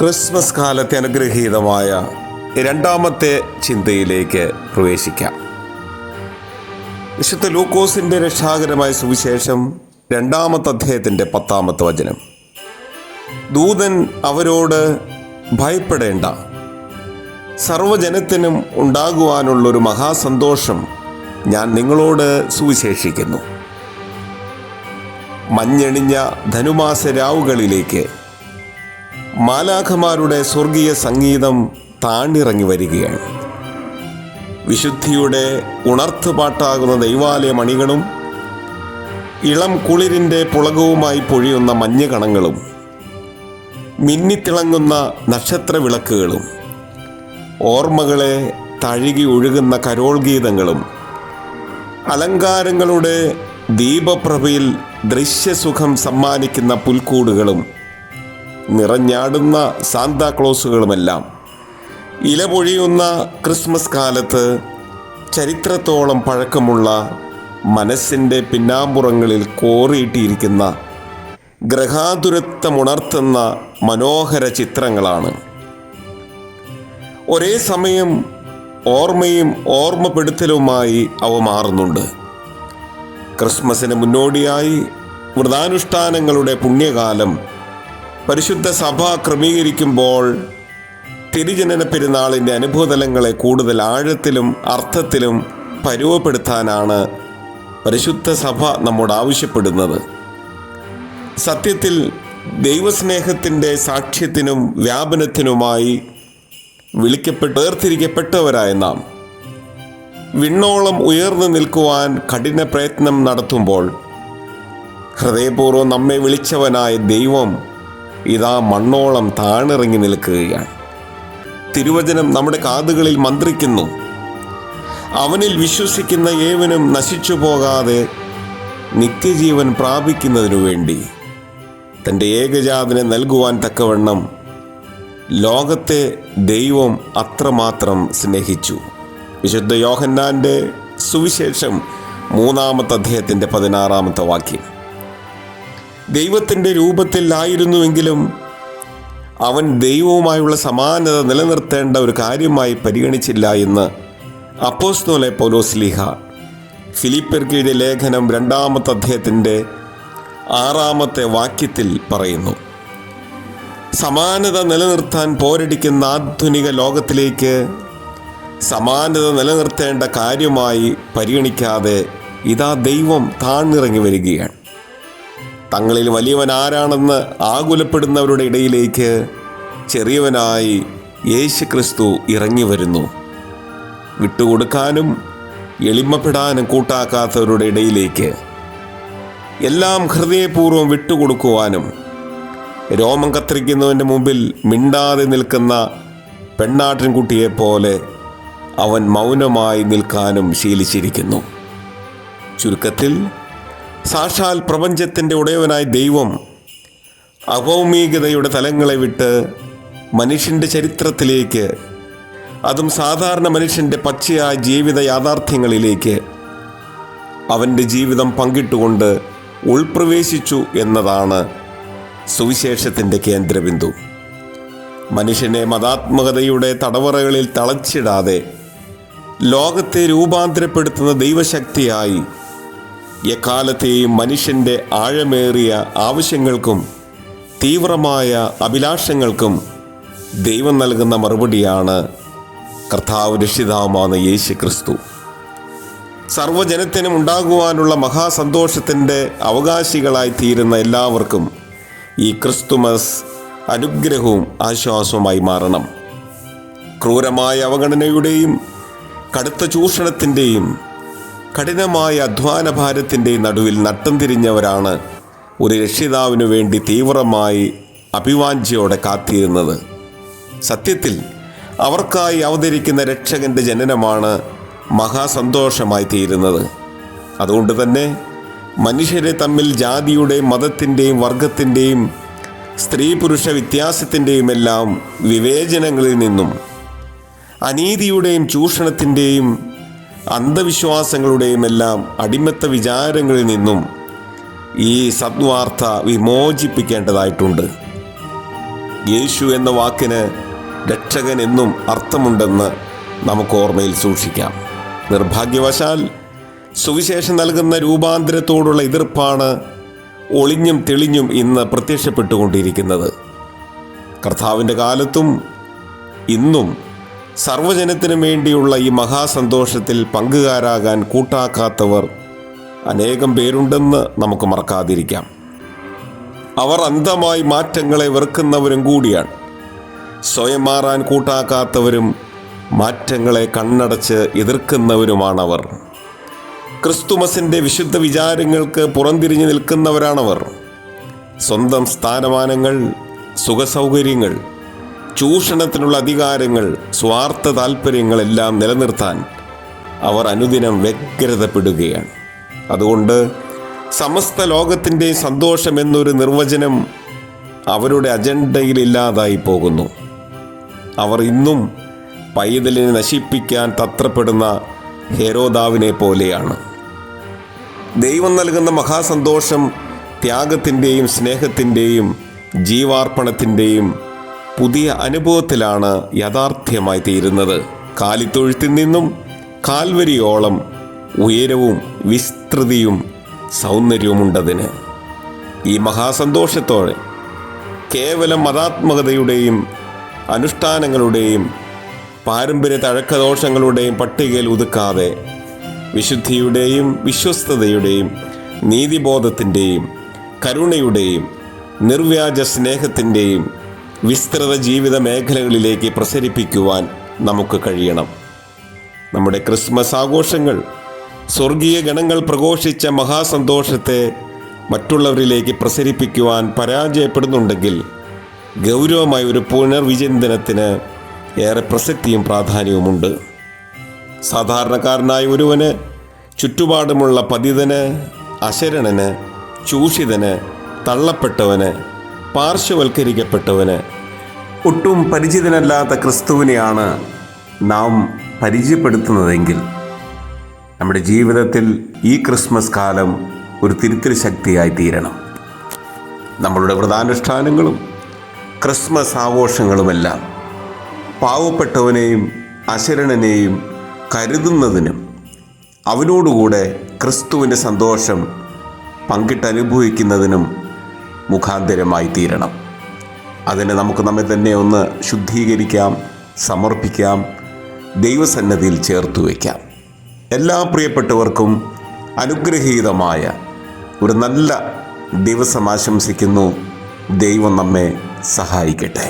Christmas കാലത്തെ അനുഗ്രഹീതമായ രണ്ടാമത്തെ ചിന്തയിലേക്ക് പ്രവേശിക്കാം. വിശുദ്ധ ലൂക്കോസിന്റെ രക്ഷാകരമായ സുവിശേഷം രണ്ടാമത്തെ അദ്ദേഹത്തിന്റെ പത്താമത്തെ വചനം. ദൂതൻ അവരോട് ഭയപ്പെടേണ്ട. സർവജനത്തിനും ഉണ്ടാകുവാനുള്ളൊരു മഹാസന്തോഷം ഞാൻ നിങ്ങളോട് സുവിശേഷിക്കുന്നു. മഞ്ഞണിഞ്ഞ ധനുമാസ രാവുകളിലേക്ക് മാലാഖമാരുടെ സ്വർഗീയ സംഗീതം താണിറങ്ങി വരികയാണ്. വിശുദ്ധിയുടെ ഉണർത്തുപാട്ടാകുന്ന ദൈവാലയ മണികളും ഇളം കുളിരിന്റെ പുളകവുമായി പൊഴിയുന്ന മഞ്ഞകണങ്ങളും മിന്നിത്തിളങ്ങുന്ന നക്ഷത്ര വിളക്കുകളും ഓർമ്മകളെ തഴുകി ഒഴുകുന്ന കരോൾ ഗീതങ്ങളും അലങ്കാരങ്ങളുടെ ദീപപ്രഭയിൽ ദൃശ്യസുഖം സമ്മാനിക്കുന്ന പുൽക്കൂടുകളും നിറഞ്ഞാടുന്ന സാന്താക്ലോസുകളുമെല്ലാം ഇലപൊഴിയുന്ന ക്രിസ്മസ് കാലത്ത് ചരിത്രത്തോളം പഴക്കമുള്ള മനസ്സിന്റെ പിന്നാമ്പുറങ്ങളിൽ കോറിയിട്ടിരിക്കുന്ന ഗ്രഹാതുരത്വമുണർത്തുന്ന മനോഹര ചിത്രങ്ങളാണ്. ഒരേ സമയം ഓർമ്മയും ഓർമ്മപ്പെടുത്തലുമായി അവ മാറുന്നുണ്ട്. ക്രിസ്മസിന് മുന്നോടിയായി വ്രതാനുഷ്ഠാനങ്ങളുടെ പുണ്യകാലം പരിശുദ്ധ സഭ ക്രമീകരിക്കുമ്പോൾ തിരുജനന പെരുന്നാളിന്റെ അനുഭവതലങ്ങളെ കൂടുതൽ ആഴത്തിലും അർത്ഥത്തിലും പരുവപ്പെടുത്താനാണ് പരിശുദ്ധ സഭ നമ്മോട് ആവശ്യപ്പെടുന്നത്. സത്യത്തിൽ ദൈവസ്നേഹത്തിന്റെ സാക്ഷ്യത്തിനും വ്യാപനത്തിനുമായി വിളിക്കപ്പെട്ട് വേർതിരിക്കപ്പെട്ടവരായ നാം. വിണ്ണോളം ഉയർന്നു നിൽക്കുവാൻ കഠിന പ്രയത്നം നടത്തുമ്പോൾ ഹൃദയപൂർവം നമ്മെ വിളിച്ചവനായ ദൈവം ഇതാ മണ്ണോളം താണിറങ്ങി നിൽക്കുകയാണ്. തിരുവചനം നമ്മുടെ കാതുകളിൽ മന്ത്രിക്കുന്നു. അവനിൽ വിശ്വസിക്കുന്ന ഏവനും നശിച്ചു പോകാതെ നിത്യജീവൻ പ്രാപിക്കുന്നതിനു വേണ്ടി തന്റെ ഏകജാതനെ നൽകുവാൻ തക്കവണ്ണം ലോകത്തെ ദൈവം അത്രമാത്രം സ്നേഹിച്ചു. വിശുദ്ധ യോഹന്നാന്റെ സുവിശേഷം മൂന്നാമത്തെ അദ്ദേഹത്തിന്റെ പതിനാറാമത്തെ വാക്യം. ദൈവത്തിന്റെ രൂപത്തിലായിരുന്നുവെങ്കിലും അവൻ ദൈവവുമായുള്ള സമാനത നിലനിർത്തേണ്ട ഒരു കാര്യമായി പരിഗണിച്ചില്ല എന്ന് അപ്പോസ്തോലെ പൗലോസ്ലിഹ ഫിലിപ്പർക്കിയുടെ ലേഖനം രണ്ടാമത്തെ അദ്ദേഹത്തിന്റെ ആറാമത്തെ വാക്യത്തിൽ പറയുന്നു. സമാനത നിലനിർത്താൻ പോരടിക്കുന്ന ആധുനിക ലോകത്തിലേക്ക് സമാനത നിലനിർത്തേണ്ട കാര്യമായി പരിഗണിക്കാതെ ഇതാ ദൈവം താഴ്ന്നിറങ്ങി വരികയാണ്. തങ്ങളിൽ വലിയവൻ ആരാണെന്ന് ആകുലപ്പെടുന്നവരുടെ ഇടയിലേക്ക് ചെറിയവനായി യേശു ക്രിസ്തു ഇറങ്ങി വരുന്നു. വിട്ടുകൊടുക്കാനും എളിമപ്പെടാനും കൂട്ടാക്കാത്തവരുടെ ഇടയിലേക്ക് എല്ലാം ഹൃദയപൂർവം വിട്ടുകൊടുക്കുവാനും രോമം കത്തിരിക്കുന്നവന്റെ മുമ്പിൽ മിണ്ടാതെ നിൽക്കുന്ന പെണ്ണാട്ടിൻകുട്ടിയെ പോലെ അവൻ മൗനമായി നിൽക്കാനും ശീലിച്ചിരിക്കുന്നു. ചുരുക്കത്തിൽ സാക്ഷാൽ പ്രപഞ്ചത്തിന്റെ ഉടയവനായ ദൈവം അഭൗമികതയുടെ തലങ്ങളെ വിട്ട് മനുഷ്യന്റെ ചരിത്രത്തിലേക്ക് അതും സാധാരണ മനുഷ്യന്റെ പച്ചയായ ജീവിത യാഥാർത്ഥ്യങ്ങളിലേക്ക് അവന്റെ ജീവിതം പങ്കിട്ടുകൊണ്ട് ഉൾപ്രവേശിച്ചു എന്നതാണ് സുവിശേഷത്തിന്റെ കേന്ദ്രബിന്ദു. മനുഷ്യനെ മതാത്മകതയുടെ തടവറകളിൽ തളച്ചിടാതെ ലോകത്തെ രൂപാന്തരപ്പെടുത്തുന്ന ദൈവശക്തിയായി എക്കാലത്തെയും മനുഷ്യന്റെ ആഴമേറിയ ആവശ്യങ്ങൾക്കും തീവ്രമായ അഭിലാഷങ്ങൾക്കും ദൈവം നൽകുന്ന മറുപടിയാണ് കർത്താവ് രക്ഷിതാവുമാണ് യേശു ക്രിസ്തു. സർവജനത്തിനും ഉണ്ടാകുവാനുള്ള മഹാസന്തോഷത്തിന്റെ അവകാശികളായി തീരുന്ന എല്ലാവർക്കും ഈ ക്രിസ്തുമസ് അനുഗ്രഹവും ആശ്വാസവുമായി മാറണം. ക്രൂരമായ അവഗണനയുടെയും കടുത്ത ചൂഷണത്തിന്റെയും കഠിനമായ അധ്വാന ഭാരത്തിന്റെ നടുവിൽ നട്ടം തിരിഞ്ഞവരാണ് ഒരു രക്ഷിതാവിനു വേണ്ടി തീവ്രമായി അഭിവാഞ്ചയോടെ കാത്തിരുന്നത്. സത്യത്തിൽ അവർക്കായി അവതരിക്കുന്ന രക്ഷകന്റെ ജനനമാണ് മഹാസന്തോഷമായി തീരുന്നത്. അതുകൊണ്ട് തന്നെ മനുഷ്യരെ തമ്മിൽ ജാതിയുടെയും മതത്തിന്റെയും വർഗത്തിന്റെയും സ്ത്രീ പുരുഷ വ്യത്യാസത്തിന്റെയും എല്ലാം വിവേചനങ്ങളിൽ നിന്നും അനീതിയുടെയും ചൂഷണത്തിന്റെയും അന്ധവിശ്വാസങ്ങളുടെയും എല്ലാം അടിമത്ത വിചാരങ്ങളിൽ നിന്നും ഈ സദ്വാർത്ത വിമോചിപ്പിക്കേണ്ടതായിട്ടുണ്ട്. യേശു എന്ന വാക്കിന് രക്ഷകൻ എന്നും അർത്ഥമുണ്ടെന്ന് നമുക്ക് ഓർമ്മയിൽ സൂക്ഷിക്കാം. നിർഭാഗ്യവശാൽ സുവിശേഷം നൽകുന്ന രൂപാന്തരത്തോടുള്ള എതിർപ്പാണ് ഒളിഞ്ഞും തെളിഞ്ഞും ഇന്ന് പ്രത്യക്ഷപ്പെട്ടുകൊണ്ടിരിക്കുന്നത്. കർത്താവിന്റെ കാലത്തും ഇന്നും സർവജനത്തിനും വേണ്ടിയുള്ള ഈ മഹാസന്തോഷത്തിൽ പങ്കുകാരാകാൻ കൂട്ടാക്കാത്തവർ അനേകം പേരുണ്ടെന്ന് നമുക്ക് മറക്കാതിരിക്കാം. അവർ അന്ധമായി മാറ്റങ്ങളെ വെറുക്കുന്നവരും കൂടിയാണ്. സ്വയം മാറാൻ കൂട്ടാക്കാത്തവരും മാറ്റങ്ങളെ കണ്ണടച്ച് എതിർക്കുന്നവരുമാണവർ. ക്രിസ്തുമസിന്റെ വിശുദ്ധ വിചാരങ്ങൾക്ക് പുറംതിരിഞ്ഞു നിൽക്കുന്നവരാണവർ. സ്വന്തം സ്ഥാനമാനങ്ങൾ സുഖസൗകര്യങ്ങൾ ചൂഷണത്തിനുള്ള അധികാരങ്ങൾ സ്വാർത്ഥ താല്പര്യങ്ങളെല്ലാം നിലനിർത്താൻ അവർ അനുദിനം വ്യഗ്രതപ്പെടുകയാണ്. അതുകൊണ്ട് സമസ്ത ലോകത്തിന്റെ സന്തോഷം എന്നൊരു നിർവചനം അവരുടെ അജണ്ടയിലില്ലാതായി പോകുന്നു. അവർ ഇന്നും പൈതലിനെ നശിപ്പിക്കാൻ തത്രപ്പെടുന്ന ഹെരോദാവിനെ പോലെയാണ്. ദൈവം നൽകുന്ന മഹാസന്തോഷം ത്യാഗത്തിന്റെയും സ്നേഹത്തിന്റെയും ജീവാർപ്പണത്തിന്റെയും പുതിയ അനുഭവത്തിലാണ് യാഥാർത്ഥ്യമായി തീരുന്നത്. കാലിത്തൊഴുത്തിൽ നിന്നും കാൽവരിയോളം ഉയരവും വിസ്തൃതിയും സൗന്ദര്യവുമുണ്ടതിന്. ഈ മഹാസന്തോഷത്തോടെ കേവലം മതാത്മകതയുടെയും അനുഷ്ഠാനങ്ങളുടെയും പാരമ്പര്യ തഴക്കദോഷങ്ങളുടെയും പട്ടികയിൽ ഒതുക്കാതെ വിശുദ്ധിയുടെയും വിശ്വസ്തതയുടെയും നീതിബോധത്തിന്റെയും കരുണയുടെയും നിർവ്യാജ സ്നേഹത്തിന്റെയും വിസ്തൃത ജീവിത മേഖലകളിലേക്ക് പ്രസരിപ്പിക്കുവാൻ നമുക്ക് കഴിയണം. നമ്മുടെ ക്രിസ്മസ് ആഘോഷങ്ങൾ സ്വർഗീയ ഗണങ്ങൾ പ്രഘോഷിച്ച മഹാസന്തോഷത്തെ മറ്റുള്ളവരിലേക്ക് പ്രസരിപ്പിക്കുവാൻ പരാജയപ്പെടുന്നുണ്ടെങ്കിൽ ഗൗരവമായ ഒരു പുനർവിചിന്തനത്തിന് ഏറെ പ്രസക്തിയും പ്രാധാന്യവുമുണ്ട്. സാധാരണക്കാരനായ ഒരുവന് ചുറ്റുപാടുമുള്ള പതിതന് അശരണന് ചൂഷിതന് തള്ളപ്പെട്ടവന് പാർശ്വവൽക്കരിക്കപ്പെട്ടവന്. ഒട്ടും പരിചിതനല്ലാത്ത ക്രിസ്തുവിനെയാണ് നാം പരിചയപ്പെടുത്തുന്നതെങ്കിൽ നമ്മുടെ ജീവിതത്തിൽ ഈ ക്രിസ്മസ് കാലം ഒരു തിരുത്തൽ ശക്തിയായി തീരണം. നമ്മളുടെ വ്രതാനുഷ്ഠാനങ്ങളും ക്രിസ്മസ് ആഘോഷങ്ങളുമെല്ലാം പാവപ്പെട്ടവനെയും അശരണനെയും കരുതുന്നതിനും അവനോടുകൂടെ ക്രിസ്തുവിന്റെ സന്തോഷം പങ്കിട്ടനുഭവിക്കുന്നതിനും മുഖാന്തരമായി തീരണം. അതിന് നമുക്ക് നമ്മെ തന്നെ ഒന്ന് ശുദ്ധീകരിക്കാം സമർപ്പിക്കാം ദൈവസന്നദ്ധിയിൽ ചേർത്ത് വയ്ക്കാം. എല്ലാ പ്രിയപ്പെട്ടവർക്കും അനുഗ്രഹീതമായ ഒരു നല്ല ദിവസം ആശംസിക്കുന്നു. ദൈവം നമ്മെ സഹായിക്കട്ടെ.